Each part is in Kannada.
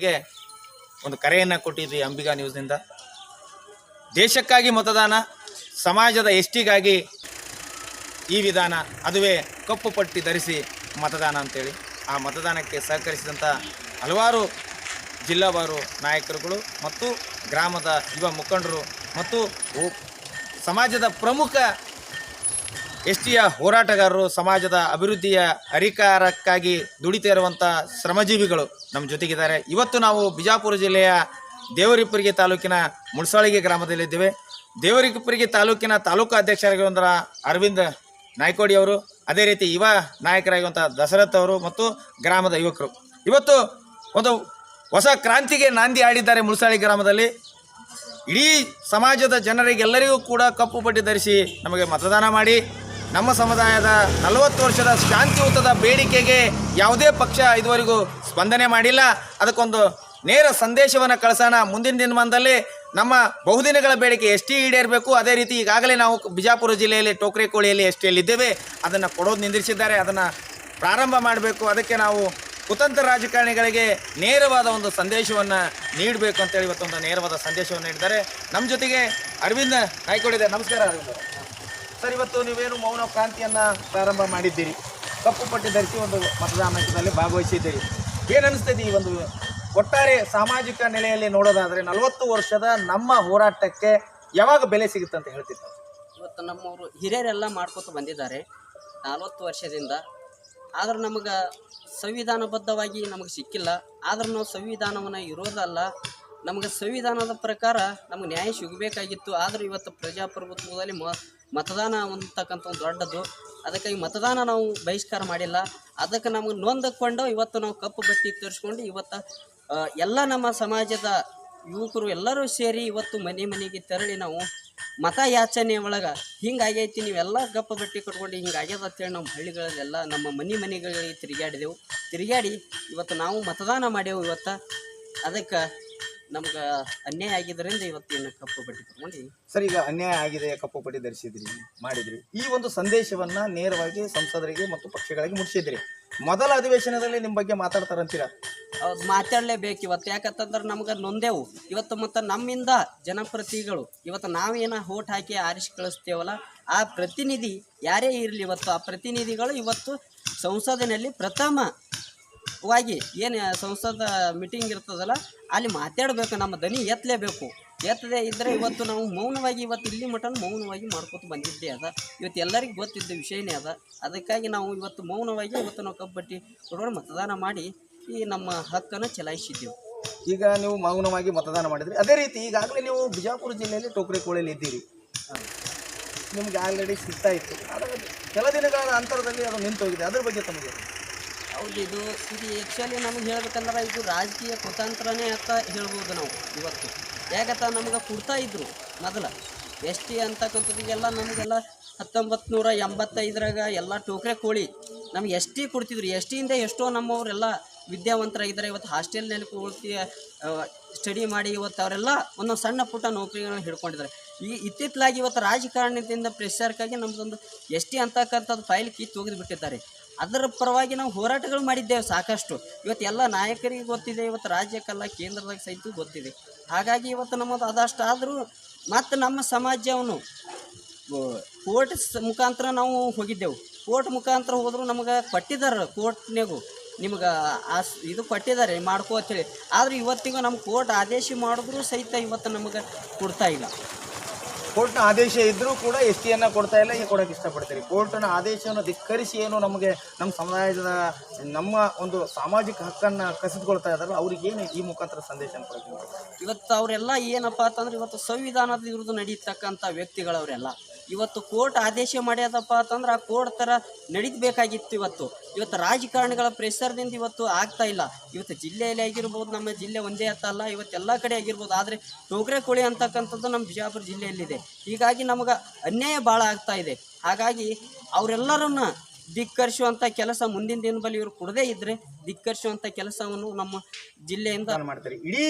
ನಮಗೆ ಒಂದು ಕರೆಯನ್ನು ಕೊಟ್ಟಿದ್ವಿ ಅಂಬಿಗಾ ನ್ಯೂಸ್ನಿಂದ ದೇಶಕ್ಕಾಗಿ ಮತದಾನ, ಸಮಾಜದ ಎಷ್ಟಿಗಾಗಿ ಈ ವಿಧಾನ ಅದುವೇ ಕಪ್ಪು ಪಟ್ಟಿ ಧರಿಸಿ ಮತದಾನ ಅಂತೇಳಿ. ಆ ಮತದಾನಕ್ಕೆ ಸಹಕರಿಸಿದಂಥ ಹಲವಾರು ಜಿಲ್ಲಾವಾರು ನಾಯಕರುಗಳು ಮತ್ತು ಗ್ರಾಮದ ಯುವ ಮುಖಂಡರು ಮತ್ತು ಸಮಾಜದ ಪ್ರಮುಖ ಎಸ್ ಟಿಯ ಹೋರಾಟಗಾರರು ಸಮಾಜದ ಅಭಿವೃದ್ಧಿಯ ಅಧಿಕಾರಕ್ಕಾಗಿ ದುಡಿತಾ ಇರುವಂಥ ಶ್ರಮಜೀವಿಗಳು ನಮ್ಮ ಜೊತೆಗಿದ್ದಾರೆ. ಇವತ್ತು ನಾವು ಬಿಜಾಪುರ ಜಿಲ್ಲೆಯ ದೇವರಿಪ್ಪರಿಗೆ ತಾಲೂಕಿನ ಮುಳ್ಸಾಳಿಗೆ ಗ್ರಾಮದಲ್ಲಿದ್ದೇವೆ. ದೇವರಿಪ್ಪರಿಗೆ ತಾಲೂಕಿನ ತಾಲೂಕು ಅಧ್ಯಕ್ಷರಾಗಿರುವಂಥ ಅರವಿಂದ್ ನಾಯ್ಕೋಡಿ ಅವರು, ಅದೇ ರೀತಿ ಯುವ ನಾಯಕರಾಗಿರುವಂಥ ದಶರಥ್ ಅವರು ಮತ್ತು ಗ್ರಾಮದ ಯುವಕರು. ಇವತ್ತು ಒಂದು ಹೊಸ ಕ್ರಾಂತಿಗೆ ನಾಂದಿ ಆಡಿದ್ದಾರೆ ಮುಳ್ಸಾಳಿ ಗ್ರಾಮದಲ್ಲಿ. ಇಡೀ ಸಮಾಜದ ಜನರಿಗೆಲ್ಲರಿಗೂ ಕೂಡ ಕಪ್ಪು ಪಟ್ಟಿ ಧರಿಸಿ ನಮಗೆ ಮತದಾನ ಮಾಡಿ ನಮ್ಮ ಸಮುದಾಯದ ನಲವತ್ತು ವರ್ಷದ ಶಾಂತಿಯುತದ ಬೇಡಿಕೆಗೆ ಯಾವುದೇ ಪಕ್ಷ ಇದುವರೆಗೂ ಸ್ಪಂದನೆ ಮಾಡಿಲ್ಲ. ಅದಕ್ಕೊಂದು ನೇರ ಸಂದೇಶವನ್ನು ಕಳಿಸೋಣ. ಮುಂದಿನ ದಿನಮಾನದಲ್ಲಿ ನಮ್ಮ ಬಹುದಿನಗಳ ಬೇಡಿಕೆ ಎಸ್ ಟಿ ಈಡೇರಬೇಕು, ಅದೇ ರೀತಿ ಈಗಾಗಲೇ ನಾವು ಬಿಜಾಪುರ ಜಿಲ್ಲೆಯಲ್ಲಿ, ಟೋಕ್ರೆ ಕೋಳಿಯಲ್ಲಿ ಎಸ್ ಟಿಯಲ್ಲಿದ್ದೇವೆ ಅದನ್ನು ಕೊಡೋದು ನಿಂದಿರಿಸಿದ್ದಾರೆ, ಅದನ್ನು ಪ್ರಾರಂಭ ಮಾಡಬೇಕು. ಅದಕ್ಕೆ ನಾವು ಕುತಂತ್ರ ರಾಜಕಾರಣಿಗಳಿಗೆ ನೇರವಾದ ಒಂದು ಸಂದೇಶವನ್ನು ನೀಡಬೇಕು ಅಂತೇಳಿ ಇವತ್ತೊಂದು ನೇರವಾದ ಸಂದೇಶವನ್ನು ನೀಡಿದ್ದಾರೆ. ನಮ್ಮ ಜೊತೆಗೆ ಅರವಿಂದ ನಾಯ್ಕೊಂಡಿದ್ದಾರೆ. ನಮಸ್ಕಾರ ಅರವಿಂದ್. ಸರ್, ಇವತ್ತು ನೀವೇನು ಮೌನ ಕ್ರಾಂತಿಯನ್ನ ಪ್ರಾರಂಭ ಮಾಡಿದ್ದೀರಿ? ಕಪ್ಪು ಪಟ್ಟಿ ಧರಿಸಿ ಒಂದು ಮತದಾನದಲ್ಲಿ ಭಾಗವಹಿಸಿದ್ದೀರಿ. ಏನು ಈ ಒಂದು ಒಟ್ಟಾರೆ ಸಾಮಾಜಿಕ ನೆಲೆಯಲ್ಲಿ ನೋಡೋದಾದರೆ ನಲವತ್ತು ವರ್ಷದ ನಮ್ಮ ಹೋರಾಟಕ್ಕೆ ಯಾವಾಗ ಬೆಲೆ ಸಿಗುತ್ತೆ ಅಂತ ಹೇಳ್ತಿತ್ತು ಇವತ್ತು ನಮ್ಮವರು ಹಿರಿಯರೆಲ್ಲ ಮಾಡ್ಕೊತ ಬಂದಿದ್ದಾರೆ ನಲವತ್ತು ವರ್ಷದಿಂದ. ಆದ್ರೆ ನಮಗೆ ಸಂವಿಧಾನಬದ್ಧವಾಗಿ ನಮಗೆ ಸಿಕ್ಕಿಲ್ಲ. ಆದ್ರೂ ನಾವು ಸಂವಿಧಾನವನ್ನು ಇರೋದಲ್ಲ. ನಮಗೆ ಸಂವಿಧಾನದ ಪ್ರಕಾರ ನಮಗೆ ನ್ಯಾಯ ಸಿಗಬೇಕಾಗಿತ್ತು. ಆದರೂ ಇವತ್ತು ಪ್ರಜಾಪ್ರಭುತ್ವದಲ್ಲಿ ಮ ಮತದಾನ ಅಂತಕ್ಕಂಥ ಒಂದು ದೊಡ್ಡದು. ಅದಕ್ಕಾಗಿ ಮತದಾನ ನಾವು ಬಹಿಷ್ಕಾರ ಮಾಡಿಲ್ಲ. ಅದಕ್ಕೆ ನಮಗೆ ನೊಂದಕೊಂಡು ಇವತ್ತು ನಾವು ಕಪ್ಪು ಬಟ್ಟಿ ತೋರಿಸ್ಕೊಂಡು ಇವತ್ತು ಎಲ್ಲ ನಮ್ಮ ಸಮಾಜದ ಯುವಕರು ಎಲ್ಲರೂ ಸೇರಿ ಇವತ್ತು ಮನೆ ಮನೆಗೆ ತೆರಳಿ ನಾವು ಮತ ಯಾಚನೆ ಒಳಗೆ ಹಿಂಗಾಗೈತಿ, ನೀವೆಲ್ಲ ಗಪ್ಪ ಬಟ್ಟೆ ಕಟ್ಕೊಂಡು ಹಿಂಗಾಗ್ಯದ ಅಂತೇಳಿ ನಮ್ಮ ಹಳ್ಳಿಗಳಲ್ಲೆಲ್ಲ ನಮ್ಮ ಮನೆ ಮನೆಗಳಿಗೆ ತಿರುಗಾಡಿದೆವು ತಿರುಗಾಡಿ ಇವತ್ತು ನಾವು ಮತದಾನ ಮಾಡೇವು ಇವತ್ತು. ಅದಕ್ಕೆ ನಮ್ಗೆ ಅನ್ಯಾಯ ಆಗಿದ್ದರಿಂದ ಇವತ್ತಿನ ಕಪ್ಪು ಬಟ್ಟೆ ತಗೊಂಡು ಸರ್ ಈಗ ಅನ್ಯಾಯ ಆಗಿದೆ ಕಪ್ಪು ಪಟ್ಟಿ ಧರಿಸಿದ್ರಿ ಮಾಡಿದ್ರಿ. ಈ ಒಂದು ಸಂದೇಶವನ್ನ ನೇರವಾಗಿ ಸಂಸದರಿಗೆ ಮತ್ತು ಪಕ್ಷಗಳಿಗೆ ಮುಟ್ಟಿಸಿದ್ರಿ. ಮೊದಲ ಅಧಿವೇಶನದಲ್ಲಿ ನಿಮ್ಮ ಬಗ್ಗೆ ಮಾತಾಡ್ತಾರಂತೀರಾ? ಅವ್ರು ಮಾತಾಡಲೇಬೇಕು ಇವತ್ತು. ಯಾಕಂತಂದ್ರೆ ನಮ್ಗೆ ನೊಂದೆವು. ಇವತ್ತು ಮತ್ತು ನಮ್ಮಿಂದ ಜನಪ್ರತಿಗಳು ಇವತ್ತು ನಾವೇನ ಹೋಟ್ ಹಾಕಿ ಆರಿಸಿ ಕಳಿಸ್ತೇವಲ್ಲ ಆ ಪ್ರತಿನಿಧಿ ಯಾರೇ ಇರಲಿ ಇವತ್ತು ಆ ಪ್ರತಿನಿಧಿಗಳು ಇವತ್ತು ಸಂಸದಿನಲ್ಲಿ ಪ್ರಥಮವಾಗಿ ಏನು ಸಂಸದ ಮೀಟಿಂಗ್ ಇರ್ತದಲ್ಲ, ಅಲ್ಲಿ ಮಾತಾಡಬೇಕು, ನಮ್ಮ ದನಿ ಎತ್ತಲೇಬೇಕು ಎತ್ತದೆ ಇದ್ದರೆ ಇವತ್ತು ನಾವು ಮೌನವಾಗಿ ಇವತ್ತು ಇಲ್ಲಿ ಮಟ್ಟ ಮೌನವಾಗಿ ಮಾಡ್ಕೊತ ಬಂದಿದ್ದೇ ಅದ. ಇವತ್ತು ಎಲ್ಲರಿಗೂ ಗೊತ್ತಿದ್ದ ವಿಷಯನೇ ಅದ. ಅದಕ್ಕಾಗಿ ನಾವು ಇವತ್ತು ಮೌನವಾಗಿ ಇವತ್ತು ನಾವು ಕಬ್ಬಟ್ಟಿ ಕೊಡೋರು ಮತದಾನ ಮಾಡಿ ಈ ನಮ್ಮ ಹಕ್ಕನ್ನು ಚಲಾಯಿಸಿದ್ದೆವು. ಈಗ ನೀವು ಮೌನವಾಗಿ ಮತದಾನ ಮಾಡಿದ್ರಿ. ಅದೇ ರೀತಿ ಈಗಾಗಲೇ ನೀವು ಬಿಜಾಪುರ ಜಿಲ್ಲೆಯಲ್ಲಿ ಟೋಕ್ರೆ ಕೋಳಿಯಲ್ಲಿ ಇದ್ದೀರಿ. ನಿಮ್ಗೆ ಆಲ್ರೆಡಿ ಸಿಗ್ತಾ ಇತ್ತು. ಕೆಲ ದಿನಗಳ ಅಂತರದಲ್ಲಿ ಅದು ನಿಂತು ಹೋಗಿದೆ ಅದ್ರ ಬಗ್ಗೆ ತಮಗೆ? ಹೌದು, ಇದು ಇದು ಆ್ಯಕ್ಚುಲಿ ನಮಗೆ ಹೇಳ್ಬೇಕಂದ್ರೆ ಇದು ರಾಜಕೀಯ ಕುತಂತ್ರನೇ ಅಂತ ಹೇಳ್ಬೋದು ನಾವು ಇವತ್ತು. ಯಾಕಂತ ನಮ್ಗೆ ಕೊಡ್ತಾ ಇದ್ರು ಮೊದಲ. ಎಸ್ ಟಿ ಅಂತಕ್ಕಂಥದ್ದಿಗೆಲ್ಲ ನಮಗೆಲ್ಲ ಹತ್ತೊಂಬತ್ತು ನೂರ ಎಂಬತ್ತೈದರಾಗ ಎಲ್ಲ ಟೋಕ್ರೆ ಕೋಳಿ. ನಮ್ಗೆ ಎಸ್ ಟಿ ಕೊಡ್ತಿದ್ರು. ಎಸ್ ಟಿಯಿಂದ ಎಷ್ಟೋ ನಮ್ಮವರೆಲ್ಲ ವಿದ್ಯಾವಂತರಾಗಿದ್ದಾರೆ. ಇವತ್ತು ಹಾಸ್ಟೆಲ್ನಲ್ಲಿ ಕೂತಿ ಸ್ಟಡಿ ಮಾಡಿ ಇವತ್ತು ಅವರೆಲ್ಲ ಒಂದೊಂದು ಸಣ್ಣ ಪುಟ್ಟ ನೌಕರಿಗಳನ್ನ ಹಿಡ್ಕೊಂಡಿದ್ದಾರೆ. ಈ ಇತ್ತಿತ್ತಲಾಗಿ ಇವತ್ತು ರಾಜಕಾರಣದಿಂದ ಪ್ರೆಷರ್ಗಾಗಿ ನಮ್ಮದೊಂದು ಎಸ್ ಟಿ ಅಂತಕ್ಕಂಥದ್ದು ಫೈಲ್ ಕಿತ್ತು ತೆಗೆದು ಬಿಟ್ಟಿದ್ದಾರೆ. ಅದರ ಪರವಾಗಿ ನಾವು ಹೋರಾಟಗಳು ಮಾಡಿದ್ದೇವೆ ಸಾಕಷ್ಟು. ಇವತ್ತು ಎಲ್ಲ ನಾಯಕರಿಗೆ ಗೊತ್ತಿದೆ, ಇವತ್ತು ರಾಜ್ಯಕ್ಕಲ್ಲ ಕೇಂದ್ರದಾಗ ಸಹಿತ ಗೊತ್ತಿದೆ. ಹಾಗಾಗಿ ಇವತ್ತು ನಮ್ಮದು ಅದಷ್ಟು ಆದರೂ ಮತ್ತು ನಮ್ಮ ಸಮಾಜವನ್ನು ಕೋರ್ಟ್ ಮುಖಾಂತರ ನಾವು ಹೋಗಿದ್ದೆವು. ಕೋರ್ಟ್ ಮುಖಾಂತರ ಹೋದರೂ ನಮಗೆ ಕೊಟ್ಟಿದ್ದಾರೆ ಕೋರ್ಟ್ನಾಗು ನಿಮ್ಗೆ ಆ ಇದು ಕೊಟ್ಟಿದ್ದಾರೆ, ಮಾಡ್ಕೋ ಅಂತೇಳಿ ಆದ್ರೆ ಇವತ್ತಿಗೂ ನಮ್ಮ ಕೋರ್ಟ್ ಆದೇಶ ಮಾಡಿದ್ರು ಸಹಿತ ಇವತ್ತು ನಮಗೆ ಕೊಡ್ತಾ ಇಲ್ಲ. ಕೋರ್ಟ್ನ ಆದೇಶ ಇದ್ದರೂ ಕೂಡ ಎಸ್ ಟಿಯನ್ನು ಕೊಡ್ತಾ ಇಲ್ಲ ಈಗ ಕೊಡೋಕ್ಕೆ ಇಷ್ಟಪಡ್ತೀರಿ. ಕೋರ್ಟ್ನ ಆದೇಶವನ್ನು ಧಿಕ್ಕರಿಸಿ ಏನು ನಮಗೆ ನಮ್ಮ ಸಮುದಾಯದ, ನಮ್ಮ ಒಂದು ಸಾಮಾಜಿಕ ಹಕ್ಕನ್ನು ಕಸಿದುಕೊಳ್ತಾ ಇದ್ದಾರಲ್ಲ ಅವ್ರಿಗೆ ಏನು ಈ ಮುಖಾಂತರ ಸಂದೇಶ ಇವತ್ತು ಅವರೆಲ್ಲ ಏನಪ್ಪ ಅಂತಂದ್ರೆ, ಇವತ್ತು ಸಂವಿಧಾನದ ವಿರುದ್ಧ ನಡೀತಕ್ಕಂಥ ವ್ಯಕ್ತಿಗಳವರೆಲ್ಲ ಇವತ್ತು ಕೋರ್ಟ್ ಆದೇಶ ಮಾಡ್ಯದಪ್ಪ ಅಂತಂದ್ರೆ ಆ ಕೋರ್ಟ್ ಥರ ನಡೀಬೇಕಾಗಿತ್ತು ಇವತ್ತು. ಇವತ್ತು ರಾಜಕಾರಣಿಗಳ ಪ್ರೆಷರ್ದಿಂದ ಇವತ್ತು ಆಗ್ತಾ ಇಲ್ಲ. ಇವತ್ತು ಜಿಲ್ಲೆಯಲ್ಲಿ ಆಗಿರ್ಬೋದು, ನಮ್ಮ ಜಿಲ್ಲೆ ಒಂದೇ ಅಲ್ಲ, ಇವತ್ತು ಎಲ್ಲ ಕಡೆ ಆಗಿರ್ಬೋದು. ಆದರೆ ಟೋಗ್ರೆ ಕೋಳಿ ಅಂತಕ್ಕಂಥದ್ದು ನಮ್ಮ ಬಿಜಾಪುರ ಜಿಲ್ಲೆಯಲ್ಲಿದೆ. ಹೀಗಾಗಿ ನಮಗೆ ಅನ್ಯಾಯ ಭಾಳ ಆಗ್ತಾ ಇದೆ. ಹಾಗಾಗಿ ಅವರೆಲ್ಲರನ್ನ ಧಿಕ್ಕರಿಸುವಂಥ ಕೆಲಸ ಮುಂದಿನ ದಿನದಲ್ಲಿ ಇವರು ಕೊಡದೇ ಇದ್ದರೆ ಧಿಕ್ಕರಿಸುವಂಥ ಕೆಲಸವನ್ನು ನಮ್ಮ ಜಿಲ್ಲೆಯಿಂದ ಮಾಡ್ತೀರಿ. ಇಡೀ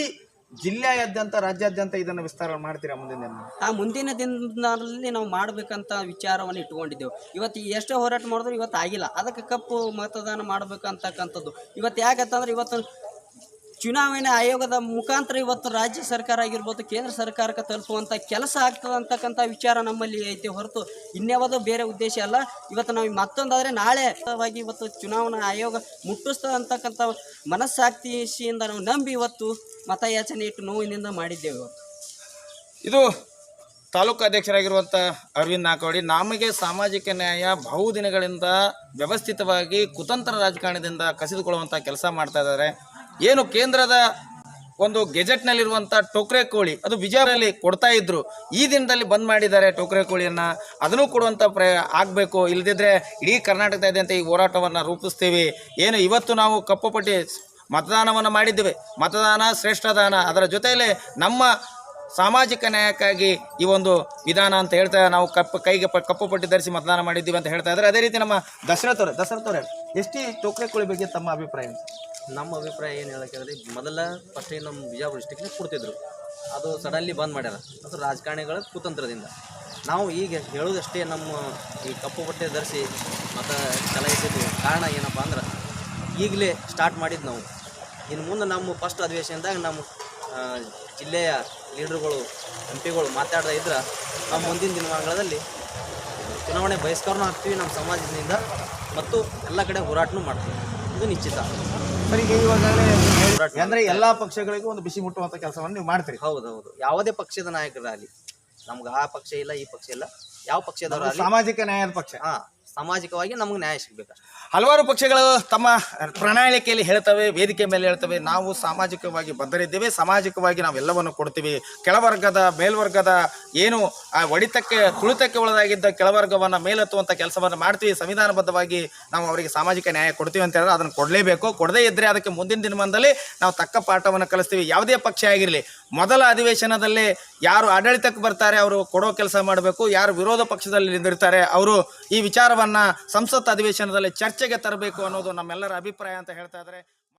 ಜಿಲ್ಲೆಯಾದ್ಯಂತ, ರಾಜ್ಯಾದ್ಯಂತ ಇದನ್ನು ವಿಸ್ತಾರ ಮಾಡ್ತೀರಾ ಮುಂದಿನ ದಿನ? ಆ, ಮುಂದಿನ ದಿನದಲ್ಲಿ ನಾವು ಮಾಡಬೇಕಂತ ವಿಚಾರವನ್ನು ಇಟ್ಕೊಂಡಿದ್ದೆವು ಇವತ್ತು ಎಷ್ಟೇ ಹೋರಾಟ ಮಾಡಿದ್ರು ಇವತ್ತು ಆಗಿಲ್ಲ. ಅದಕ್ಕೆ ಕಪ್ಪು ಮತದಾನ ಮಾಡಬೇಕಂತಕ್ಕಂಥದ್ದು. ಇವತ್ತು ಯಾಕಂತಂದ್ರೆ ಇವತ್ತು ಚುನಾವಣೆ ಆಯೋಗದ ಮುಖಾಂತರ ಇವತ್ತು ರಾಜ್ಯ ಸರ್ಕಾರ ಆಗಿರ್ಬೋದು ಕೇಂದ್ರ ಸರ್ಕಾರಕ್ಕೆ ತಲುಪುವಂಥ ಕೆಲಸ ಆಗ್ತದೆ ಅಂತಕ್ಕಂಥ ವಿಚಾರ ನಮ್ಮಲ್ಲಿ ಐತೆ ಹೊರತು ಇನ್ಯಾವುದೋ ಬೇರೆ ಉದ್ದೇಶ ಅಲ್ಲ. ಇವತ್ತು ನಾವು ಮತ್ತೊಂದಾದರೆ ನಾಳೆವಾಗಿ ಇವತ್ತು ಚುನಾವಣಾ ಆಯೋಗ ಮುಟ್ಟಿಸ್ತದೆ ಅಂತಕ್ಕಂಥ ಮನಸ್ಸಾಕ್ಷಿಯಿಂದ ನಾವು ನಂಬಿ ಇವತ್ತು ಮತಯಾಚನೆ ಇಟ್ಟು ನೋವಿನಿಂದ ಮಾಡಿದ್ದೇವೆ ಇದು ತಾಲೂಕು ಅಧ್ಯಕ್ಷರಾಗಿರುವಂಥ ಅರವಿಂದ್ ನಾಕೋಡಿ ನಮಗೆ ಸಾಮಾಜಿಕ ನ್ಯಾಯ ಬಹುದಿನಗಳಿಂದ ವ್ಯವಸ್ಥಿತವಾಗಿ ಕುತಂತ್ರ ರಾಜಕಾರಣದಿಂದ ಕಸಿದುಕೊಳ್ಳುವಂಥ ಕೆಲಸ ಮಾಡ್ತಾ ಇದ್ದಾರೆ. ಏನು ಕೇಂದ್ರದ ಒಂದು ಗೆಜೆಟ್ನಲ್ಲಿರುವಂಥ ಟೋಕ್ರೆ ಕೋಳಿ, ಅದು ವಿಜಯಪುರಲ್ಲಿ ಕೊಡ್ತಾ ಇದ್ರು. ಈ ದಿನದಲ್ಲಿ ಬಂದ್ ಮಾಡಿದ್ದಾರೆ ಟೋಕ್ರೆ ಕೋಳಿಯನ್ನು. ಅದನ್ನು ಕೊಡುವಂಥ ಪ್ರ ಆಗಬೇಕು. ಇಲ್ಲದಿದ್ದರೆ ಇಡೀ ಕರ್ನಾಟಕದಾದ್ಯಂತ ಈ ಹೋರಾಟವನ್ನು ರೂಪಿಸ್ತೀವಿ. ಏನು ಇವತ್ತು ನಾವು ಕಪ್ಪು ಪಟ್ಟಿ ಮತದಾನವನ್ನು ಮಾಡಿದ್ದೇವೆ. ಮತದಾನ ಶ್ರೇಷ್ಠ ದಾನ. ಅದರ ಜೊತೆಯಲ್ಲೇ ನಮ್ಮ ಸಾಮಾಜಿಕ ನ್ಯಾಯಕ್ಕಾಗಿ ಈ ಒಂದು ವಿಧಾನ ಅಂತ ಹೇಳ್ತಾ ನಾವು ಕಪ್ಪು ಕೈಗೆ ಕಪ್ಪು ಪಟ್ಟಿ ಧರಿಸಿ ಮತದಾನ ಮಾಡಿದ್ದೀವಿ ಅಂತ ಹೇಳ್ತಾ ಇದ್ದಾರೆ. ಅದೇ ರೀತಿ ನಮ್ಮ ದಸರಾ ಅವರೇ ದಶರಥ್ ಅವರೇ ಎಷ್ಟಿ ಟೋಕ್ರೆ ಕೋಳಿ ಬಗ್ಗೆ ತಮ್ಮ ಅಭಿಪ್ರಾಯ? ನಮ್ಮ ಅಭಿಪ್ರಾಯ ಏನು ಹೇಳಕ್ಕೆ ಮೊದಲ ಫಸ್ಟ್ ನಮ್ಮ ಬಿಜಾಪುರ ಡಿಸ್ಟಿಕ್ನ ಕೊಡ್ತಿದ್ರು. ಅದು ಸಡನ್ಲಿ ಬಂದ್ ಮಾಡ್ಯಾರ. ಅದು ರಾಜಕಾರಣಿಗಳ ಕುತಂತ್ರದಿಂದ. ನಾವು ಈಗ ಹೇಳೋದಷ್ಟೇ ನಮ್ಮ ಈ ಕಪ್ಪು ಬಟ್ಟೆ ಧರಿಸಿ ಮತ ಚಲಾಯಿಸಿದ್ದು ಕಾರಣ ಏನಪ್ಪ ಅಂದ್ರೆ, ಈಗಲೇ ಸ್ಟಾರ್ಟ್ ಮಾಡಿದ್ದು ನಾವು. ಇನ್ನು ಮುಂದೆ ನಮ್ಮ ಫಸ್ಟ್ ಅಧಿವೇಶನದಾಗ ನಮ್ಮ ಜಿಲ್ಲೆಯ ಲೀಡರ್ಗಳು ಎಂ ಪಿಗಳು ಮಾತಾಡ್ತಾ ಇದ್ರೆ ನಾವು ಮುಂದಿನ ದಿನಮಾನಗಳಲ್ಲಿ ಚುನಾವಣೆ ಬಹಿಷ್ಕಾರನೂ ಹಾಕ್ತೀವಿ ನಮ್ಮ ಸಮಾಜದಿಂದ ಮತ್ತು ಎಲ್ಲ ಕಡೆ ಹೋರಾಟನೂ ಮಾಡ್ತೀವಿ. ಇದು ನಿಶ್ಚಿತ. ಸರ್ ಈಗ ಇವಾಗಲೇ ಎಲ್ಲ ಅಂದ್ರೆ ಎಲ್ಲಾ ಪಕ್ಷಗಳಿಗೂ ಒಂದು ಬಿಸಿ ಮುಟ್ಟುವಂಥ ಕೆಲಸವನ್ನು ನೀವು ಮಾಡ್ತೀರಿ. ಹೌದು ಹೌದು ಯಾವುದೇ ಪಕ್ಷದ ನಾಯಕರಾಗಲಿ ನಮ್ಗೆ ಆ ಪಕ್ಷ ಇಲ್ಲ ಈ ಪಕ್ಷ ಇಲ್ಲ ಯಾವ ಪಕ್ಷದವರಾಗಲಿ ಸಾಮಾಜಿಕ ನ್ಯಾಯದ ಪಕ್ಷ. ಹಾ ಸಾಮಾಜಿಕವಾಗಿ ನಮಗೆ ನ್ಯಾಯ ಸಿಗ್ಬೇಕಷ್ಟೆ. ಹಲವಾರು ಪಕ್ಷಗಳು ತಮ್ಮ ಪ್ರಣಾಳಿಕೆಯಲ್ಲಿ ಹೇಳ್ತವೆ, ವೇದಿಕೆ ಮೇಲೆ ಹೇಳ್ತವೆ, ನಾವು ಸಾಮಾಜಿಕವಾಗಿ ಬದ್ಧರಿದ್ದೇವೆ, ಸಾಮಾಜಿಕವಾಗಿ ನಾವೆಲ್ಲವನ್ನು ಕೊಡ್ತೀವಿ. ಕೆಳವರ್ಗದ, ಮೇಲ್ವರ್ಗದ ಏನು, ಆ ಒಡಿತಕ್ಕೆ, ತುಳಿತಕ್ಕೆ ಒಳಗಾಗಿದ್ದ ಕೆಳವರ್ಗವನ್ನು ಮೇಲೆತ್ತುವಂಥ ಕೆಲಸವನ್ನು ಮಾಡ್ತೀವಿ. ಸಂವಿಧಾನಬದ್ಧವಾಗಿ ನಾವು ಅವರಿಗೆ ಸಾಮಾಜಿಕ ನ್ಯಾಯ ಕೊಡ್ತೀವಿ ಅಂತ ಹೇಳಿದ್ರೆ ಅದನ್ನು ಕೊಡಲೇಬೇಕು. ಕೊಡದೇ ಇದ್ದರೆ ಅದಕ್ಕೆ ಮುಂದಿನ ದಿನಮಾನದಲ್ಲಿ ನಾವು ತಕ್ಕ ಪಾಠವನ್ನು ಕಲಿಸ್ತೀವಿ. ಯಾವುದೇ ಪಕ್ಷ ಆಗಿರಲಿ, ಮೊದಲ ಅಧಿವೇಶನದಲ್ಲಿ ಯಾರು ಆಡಳಿತಕ್ಕೆ ಬರ್ತಾರೆ, ಅವರು ಕೊಡೋ ಕೆಲಸ ಮಾಡಬೇಕು, ಯಾರು ವಿರೋಧ ಪಕ್ಷದಲ್ಲಿ ನಿಂದಿರ್ತಾರೆ ಅವರು ಈ ವಿಚಾರವನ್ನು ಸಂಸತ್ ಅಧಿವೇಶನದಲ್ಲಿ ಚರ್ಚೆಗೆ ತರಬೇಕು ಅನ್ನೋದು ನಮ್ಮೆಲ್ಲರ ಅಭಿಪ್ರಾಯ ಅಂತ ಹೇಳ್ತಾ ಇದ್ದಾರೆ